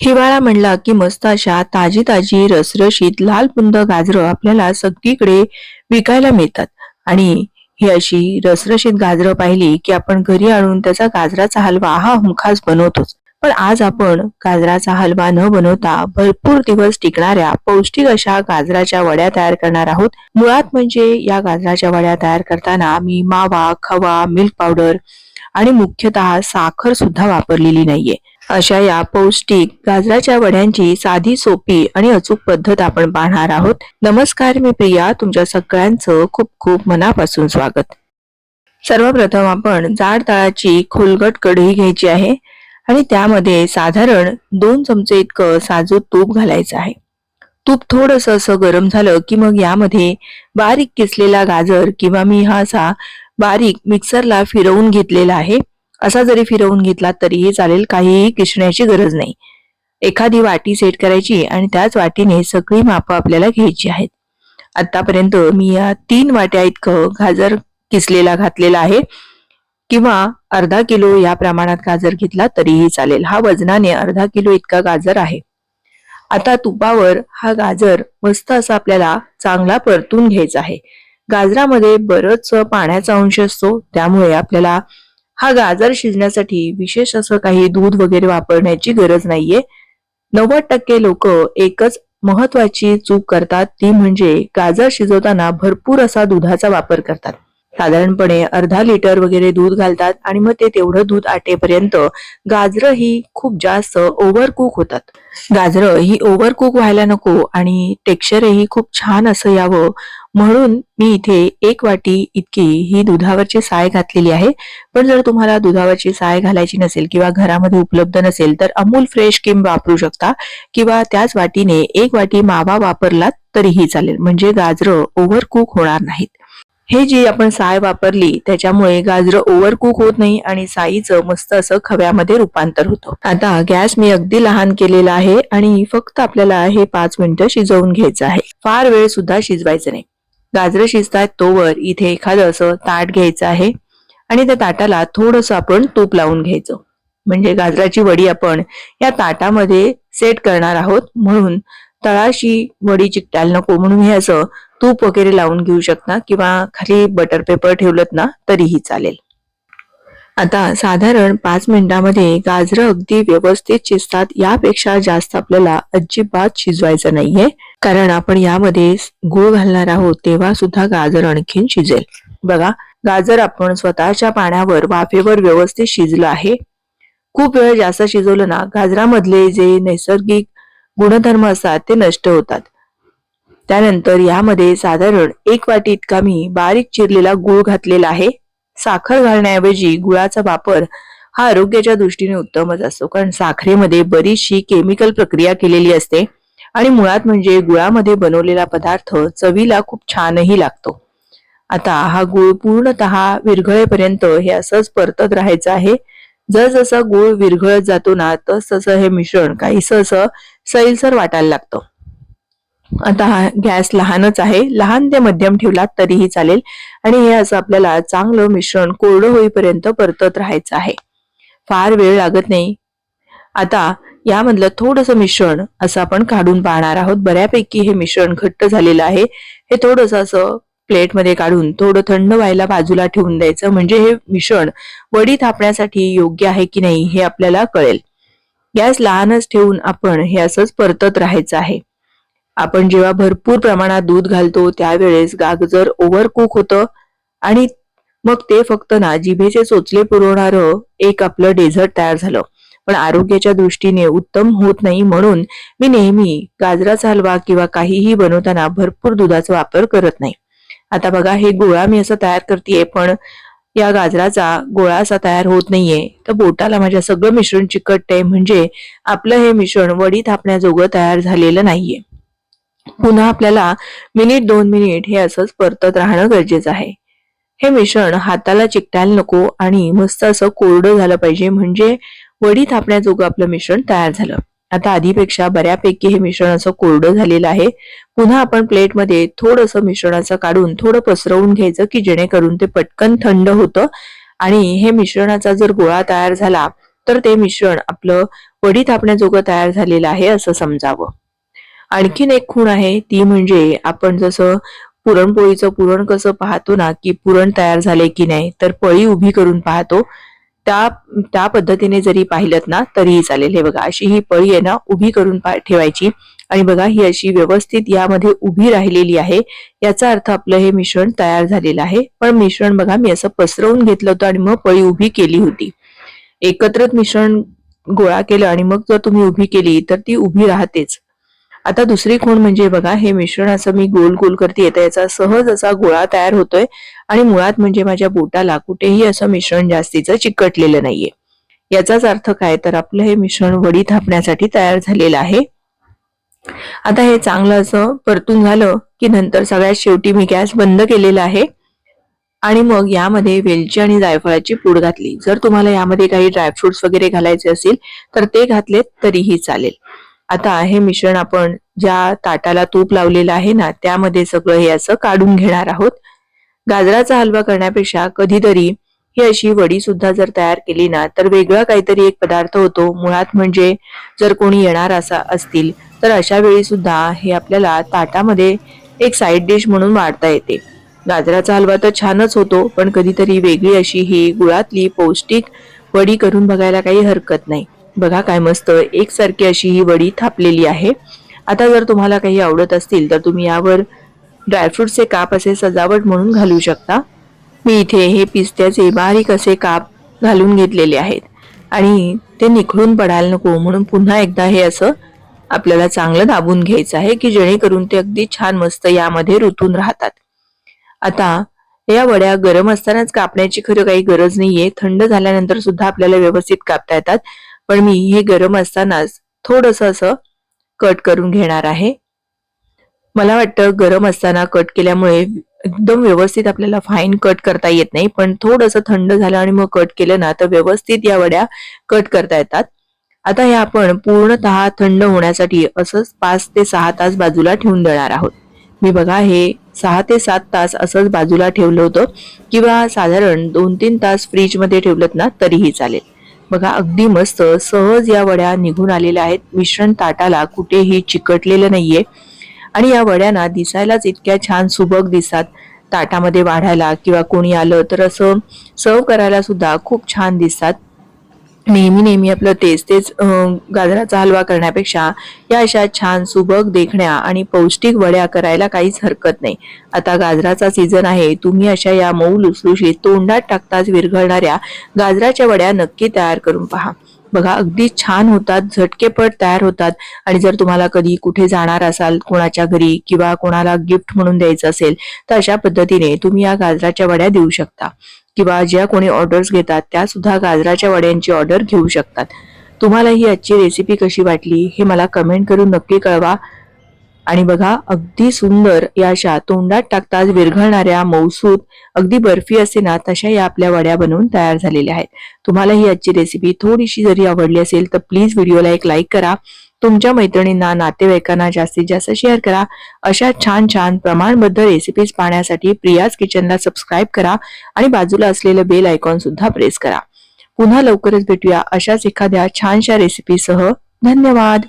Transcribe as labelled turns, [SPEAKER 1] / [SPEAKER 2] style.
[SPEAKER 1] हिवाळा म्हणला की मस्त अशा ताजी ताजी रसरशीत लाल पुंद गाजरं आपल्याला सगळीकडे विकायला मिळतात. आणि ही अशी रसरशीत गाजरं पाहिली की आपण घरी आणून त्याचा गाजराचा हलवा हा हमखास बनवतोच. पण आज आपण गाजराचा हलवा न बनवता भरपूर दिवस टिकणाऱ्या पौष्टिक अशा गाजराच्या वड्या तयार करणार आहोत. मुळात म्हणजे या गाजराच्या वड्या तयार करताना आम्ही मावा खवा मिल्क पावडर आणि मुख्यतः साखर सुद्धा वापरलेली नाहीये. अशा या पौष्टिक गाजराच्या वड्यांची साधी सोपी आणि अचूक पद्धत आपण पाहणार आहोत. नमस्कार मी प्रिया. तुमच्या सगळ्यांचं खूप खूप मनापासून स्वागत. सर्वप्रथम आपण जाड तळाची खोलगट कढई घ्यायची आहे आणि त्यामध्ये साधारण दोन चमचे इतकं साजूक तूप घालायचं आहे. तूप थोडस असं गरम झालं की मग यामध्ये बारीक किसलेला गाजर किंवा मी हा असा बारीक मिक्सरला फिरवून घेतलेला आहे. असा जरी फिरवून घेतला तरीही चालेल काहीही किसण्याची गरज नाही. एखादी वाटी सेट करायची आणि त्याच वाटीने सगळी मापं आपल्याला घ्यायची आहेत. आतापर्यंत मी या तीन वाट्या इतकं गाजर किसलेला घातलेला आहे. किंवा अर्धा किलो या प्रमाणात गाजर घेतला तरीही चालेल. हा वजनाने अर्धा किलो इतका गाजर आहे. आता तुपावर हा गाजर मस्त असा आपल्याला चांगला परतून घ्यायचा आहे. गाजरामध्ये बरंच पाण्याचा अंश असतो त्यामुळे आपल्याला हा गाजर शिजण्यासाठी विशेष असं काही दूध वगैरे वापरण्याची गरज नाहीये. नव्वद टक्के लोक एकच महत्वाची चूक करतात ती म्हणजे गाजर शिजवताना भरपूर असा दुधाचा वापर करतात. साधारणपणे अर्धा लिटर वगैरे दूध घालतात आणि मग ते तेवढं दूध आटेपर्यंत गाजरं ही खूप जास्त ओव्हर कुक होतात. गाजरं ही ओव्हर कुक व्हायला नको आणि टेक्स्चरही खूप छान असं यावं म्हणून मी इथे एक वाटी इतकी ही दुधावरची साय घातलेली आहे. पण जर तुम्हाला दुधावरची साय घालायची नसेल किंवा घरामध्ये उपलब्ध नसेल तर अमूल फ्रेश किंब वापरू शकता. किंवा त्याच वाटीने एक वाटी मावा वापरलात तरीही चालेल. म्हणजे गाजरं ओव्हर कुक होणार नाहीत. हे जी आपण साय वापरली त्याच्यामुळे गाजरं ओव्हर कुक होत नाही आणि साईचं मस्त असं खव्यामध्ये रूपांतर होतं. आता गॅस मी अगदी लहान केलेला आहे आणि फक्त आपल्याला हे पाच मिनिटं शिजवून घ्यायचं आहे. फार वेळ सुद्धा शिजवायचं नाही. गाजरं शिजतात तोवर इथे एखादं असं ताट घ्यायचं आहे. आणि त्या ताटाला थोडस आपण तूप लावून घ्यायचं. म्हणजे गाजराची वडी आपण या ताटामध्ये सेट करणार आहोत. म्हणून तळाशी वडी चिकटायला नको. म्हणून हे असं तूप वगैरे लावून घेऊ शकता. किंवा खाली बटर पेपर ठेवलत ना तरीही चालेल. आता साधारण पाच मिनिटांमध्ये गाजरं अगदी व्यवस्थित शिजतात यापेक्षा जास्त आपल्याला अजिबात शिजवायचं नाहीये. कारण आपण यामध्ये गूळ घालणार आहोत तेव्हा सुद्धा गाजर आणखीन शिजेल. बघा गाजर आपण स्वतःच्या पाण्यावर वाफेवर व्यवस्थित शिजलं आहे. खूप वेळ जास्त शिजवलं ना गाजरामधले जे नैसर्गिक गुणधर्म असतात ते नष्ट होतात. त्यानंतर यामध्ये साधारण एक वाटी इतका मी बारीक चिरलेला गूळ घातलेला आहे. साखर घालण्याऐवजी गुळाचा वापर हा आरोग्याच्या दृष्टीने उत्तमच असतो. कारण साखरेमध्ये बरीचशी केमिकल प्रक्रिया केलेली असते आणि मुळात म्हणजे गुळामध्ये बनवलेला पदार्थ चवीला खूप छानही लागतो. आता हा गुळ पूर्णतः विरघळेपर्यंत हे असंच परतत राहायचं आहे. जसजसा गुळ विरघळत जातो ना तस तसं हे मिश्रण काही असं सैलसर वाटायला लागतं. आता हा गॅस लहानच आहे. लहान ते मध्यम ठेवलात तरीही चालेल. आणि हे असं आपल्याला चांगलं मिश्रण कोरडं होईपर्यंत परतत राहायचं आहे. फार वेळ लागत नाही. आता यामधलं थोडस मिश्रण असं आपण काढून पाहणार आहोत. बऱ्यापैकी हे मिश्रण घट्ट झालेलं आहे. हे थोडस असं प्लेटमध्ये काढून थोडं थंड व्हायला बाजूला ठेवून द्यायचं. म्हणजे हे मिश्रण वडी थापण्यासाठी योग्य आहे की नाही हे आपल्याला कळेल. गॅस लहानच ठेवून आपण हे असंच परतत राहायचं आहे. आपण जेव्हा भरपूर प्रमाणात दूध घालतो त्यावेळेस गाजर ओव्हर कुक होतं. आणि मग ते फक्त ना जिभेचे सोचले पुरवणारं एक आपलं डेझर्ट तयार झालं. पण आरोग्याच्या दृष्टीने उत्तम होत नाही म्हणून मी नेहमी गाजराचा हलवा किंवा काहीही बनवताना भरपूर दुधाचा वापर करत नाही. आता बघा हे गोळा मी असं तयार करतेय पण या गाजराचा गोळा असा तयार होत नाहीये. तर बोटाला माझ्या सगळं मिश्रण चिकटतंय म्हणजे आपलं हे मिश्रण वडी थापण्याजोगं तयार झालेलं नाहीये. पुन्हा आपल्याला मिनिट दोन मिनिट हे असंच परतत राहणं गरजेचं आहे. हे मिश्रण हाताला चिकटायला नको आणि मस्त असं कोरडं झालं पाहिजे म्हणजे वडी थापण्याजोगं आपलं मिश्रण तयार झालं. आता आधीपेक्षा बऱ्यापैकी हे मिश्रण असं कोरडं झालेलं आहे. पुन्हा आपण प्लेटमध्ये थोडंसं मिश्रणाचं काढून थोडं पसरवून घ्यायचं की जेणेकरून ते पटकन थंड होतं आणि हे मिश्रणाचा जर गोळा तयार झाला तर ते मिश्रण आपलं वडी थापण्याजोगं तयार झालेलं आहे असं समजावं. आणखीन एक खूण आहे ती म्हणजे आपण जसं पुरणपोळीचं पुरण कसं पाहतो ना की पुरण तयार झाले की नाही तर पळी उभी करून पाहतो. त्या त्या पद्धतीने जरी पाहिलं ना तरीही चालेल. हे बघा अशी ही पळी आहे ना उभी करून ठेवायची. आणि बघा ही अशी व्यवस्थित यामध्ये उभी राहिलेली आहे. याचा अर्थ आपलं हे मिश्रण तयार झालेलं आहे. पण मिश्रण बघा मी असं पसरवून घेतलं होतं आणि मग पळी उभी केली होती. एकत्रित मिश्रण गोळा केलं आणि मग जर तुम्ही उभी केली तर ती उभी राहतेच. आता दुसरी खूण म्हणजे बघा हे मिश्रण असं मी गोल गोल करते तर याचा सहज असा गोळा तयार होतोय आणि मुळात म्हणजे माझ्या बोटाला कुठेही असं मिश्रण जास्तीचं चिकटलेलं नाहीये. याचाच अर्थ काय? तर आपलं हे मिश्रण वडी थापण्यासाठी तयार झालेलं आहे. आता हे चांगलं असं परतून झालं की नंतर सगळ्यात शेवटी मी गॅस बंद केलेला आहे आणि मग यामध्ये वेलची आणि जायफळाची पूड घातली. जर तुम्हाला यामध्ये काही ड्रायफ्रुट्स वगैरे घालायचे असेल तर ते घातले तरीही चालेल. आता हे मिश्रण आपण ज्या ताटाला तूप लावलेलं आहे ना त्यामध्ये सगळं हे असं काढून घेणार आहोत. गाजराचा हलवा करण्यापेक्षा कधीतरी ही अशी वडी सुद्धा जर तयार केली ना तर वेगळा काहीतरी एक पदार्थ होतो. मुळात म्हणजे जर कोणी येणार असा असतील तर अशा वेळी सुद्धा हे आपल्याला ताटामध्ये एक साईड डिश म्हणून वाढता येते. गाजराचा हलवा तर छानच होतो पण कधीतरी वेगळी अशी ही गुळातली पौष्टिक वडी करून बघायला काही हरकत नाही. बघा काय मस्त एकसारखी अशी ही वडी थापलेली आहे. आता जर तुम्हाला काही आवडत असतील तर तुम्ही यावर ड्रायफ्रूटचे काप असे सजावट म्हणून घालू शकता. मी इथे हे पिस्त्याचे बारीक असे काप घालून घेतलेले आहेत. आणि ते निखळून पडायला नको म्हणून पुन्हा एकदा हे असं आपल्याला चांगलं दाबून घ्यायचं आहे की जेणेकरून ते अगदी छान मस्त यामध्ये रुतून राहतात. आता या वड्या गरम असतानाच कापण्याची खरं काही गरज नाहीये. थंड झाल्यानंतर सुद्धा आपल्याला व्यवस्थित कापता येतात. पण मी हे गरम असतानाच थोडस असं कट करून घेणार आहे. मला वाटतं गरम असताना कट केल्यामुळे एकदम व्यवस्थित आपल्याला फाईन कट करता येत नाही पण थोडंसं थंड झालं आणि मग कट केलं ना तर व्यवस्थित या वड्या कट करता येतात. आता हे आपण पूर्णतः थंड होण्यासाठी असंच पाच ते सहा तास बाजूला ठेवून देणार आहोत. मी बघा हे सहा ते सात तास असंच बाजूला ठेवलं होतं किंवा साधारण दोन तीन तास फ्रीजमध्ये ठेवलं ना तरीही चालेल. बघा अगदी मस्त सहज या वड्या निघून आलेल्या आहेत. मिश्रण ताटाला कुठेही चिकटलेलं नाहीये. आणि या वड्यांना दिसायलाच इतक्या छान सुबक दिसतात. ताटामध्ये वाढायला किंवा कोणी आलं तर असं सर्व करायला सुद्धा खूप छान दिसतात. नेहमी नेहमी आपलं तेच तेच गाजराचा हलवा करण्यापेक्षा या अशा छान सुबक देखण्या आणि पौष्टिक वड्या करायला काहीच हरकत नाही. आता गाजराचा सीझन आहे तुम्ही अशा या मऊ लुसलुशीत तोंडात टाकताच विरघळणाऱ्या गाजराच्या वड्या नक्की तयार करून पहा. बघा अगदी छान होतात झटकेपट तयार होतात आणि जर तुम्हाला कधी कुठे जाणार असाल कोणाच्या घरी किंवा कोणाला गिफ्ट म्हणून द्यायचं असेल तर अशा पद्धतीने तुम्ही या गाजराच्या वड्या देऊ शकता. किंवा ज्या कोणी ऑर्डर्स घेतात त्या सुद्धा गाजराच्या वड्यांची ऑर्डर घेऊ शकतात. तुम्हाला ही आजची रेसिपी कशी वाटली हे मला कमेंट करून नक्की कळवा. आणि बघा अगदी सुंदर या अशा तोंडात टाकताच विरघळणाऱ्या मौसूद अगदी बर्फी असे ना तशा या आपल्या वड्या बनवून तयार झालेल्या आहेत. तुम्हाला ही आजची रेसिपी थोडीशी जरी आवडली असेल तर प्लीज व्हिडिओला एक लाईक करा. तुमच्या मैत्रिणींना नातेवाईकांना जास्तीत जास्त शेअर करा. अशा छान छान प्रमाणबद्ध रेसिपीज पाहण्यासाठी प्रियाज किचनला सबस्क्राईब करा आणि बाजूला असलेलं बेल आयकॉन सुद्धा प्रेस करा. पुन्हा लवकरच भेटूया अशाच एखाद्या छानशा रेसिपीसह धन्यवाद!